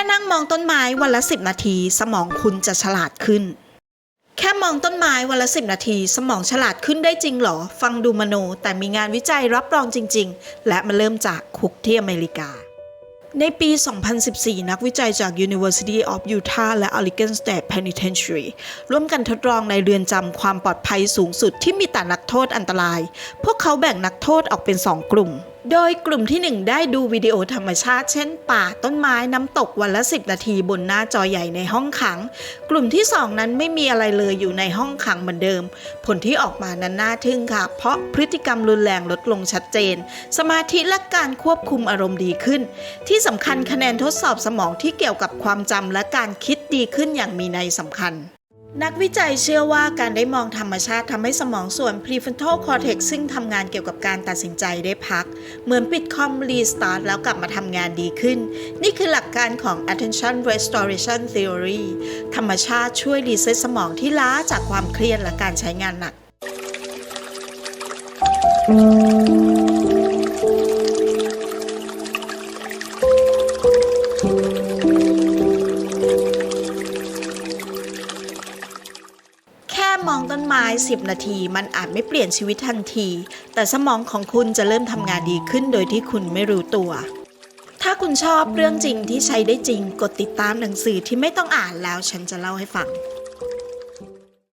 ค่นั่งมองต้นไม้วันละ10นาที สมองคุณจะฉลาดขึ้น แค่มองต้นไม้วันละ10นาที สมองฉลาดขึ้นได้จริงเหรอ ฟังดูมโน แต่มีงานวิจัยรับรองจริง ๆ และมันเริ่มจากคุกที่อเมริกาในปี 2014 นักวิจัยจาก University of Utah และ Oregon State Penitentiary ร่วมกันทดลองในเรือนจำความปลอดภัยสูงสุดที่มีแต่นักโทษอันตราย พวกเขาแบ่งนักโทษออกเป็น 2 กลุ่ม โดยกลุ่มที่ 1 ได้ดูวิดีโอธรรมชาติเช่น ป่าต้นไม้น้ำตกวันละ 10 นาทีบนหน้าจอใหญ่ในห้องขัง กลุ่มที่ 2 นั้นไม่มีอะไรเลยอยู่ในห้องขังเหมือนเดิม ผลที่ออกมานั้นน่าทึ่งค่ะ เพราะพฤติกรรมรุนแรงลดลงชัดเจน สมาธิและการควบคุมอารมณ์ดีขึ้น ที่สำคัญคะแนนทดสอบสมองที่เกี่ยวกับความจำและการคิดดีขึ้นอย่างมีนัยสำคัญ นักวิจัยเชื่อว่าการได้มองธรรมชาติทำให้สมองส่วน prefrontal cortex ซึ่งทำงานเกี่ยวกับการตัดสินใจได้พัก เหมือนปิดคอมรีสตาร์ทแล้วกลับมาทำงานดีขึ้น นี่คือหลักการของ attention restoration theory ธรรมชาติช่วยรีเซ็ตสมองที่ล้าจากความเครียดและการใช้งานหนัก ค่มองต้นไม้ 10 นาที มันอาจไม่เปลี่ยนชีวิตทันที แต่สมองของคุณจะเริ่มทำงานดีขึ้นโดยที่คุณไม่รู้ตัว ถ้าคุณชอบเรื่องจริงที่ใช้ได้จริง กดติดตามหนังสือที่ไม่ต้องอ่านแล้วฉันจะเล่าให้ฟัง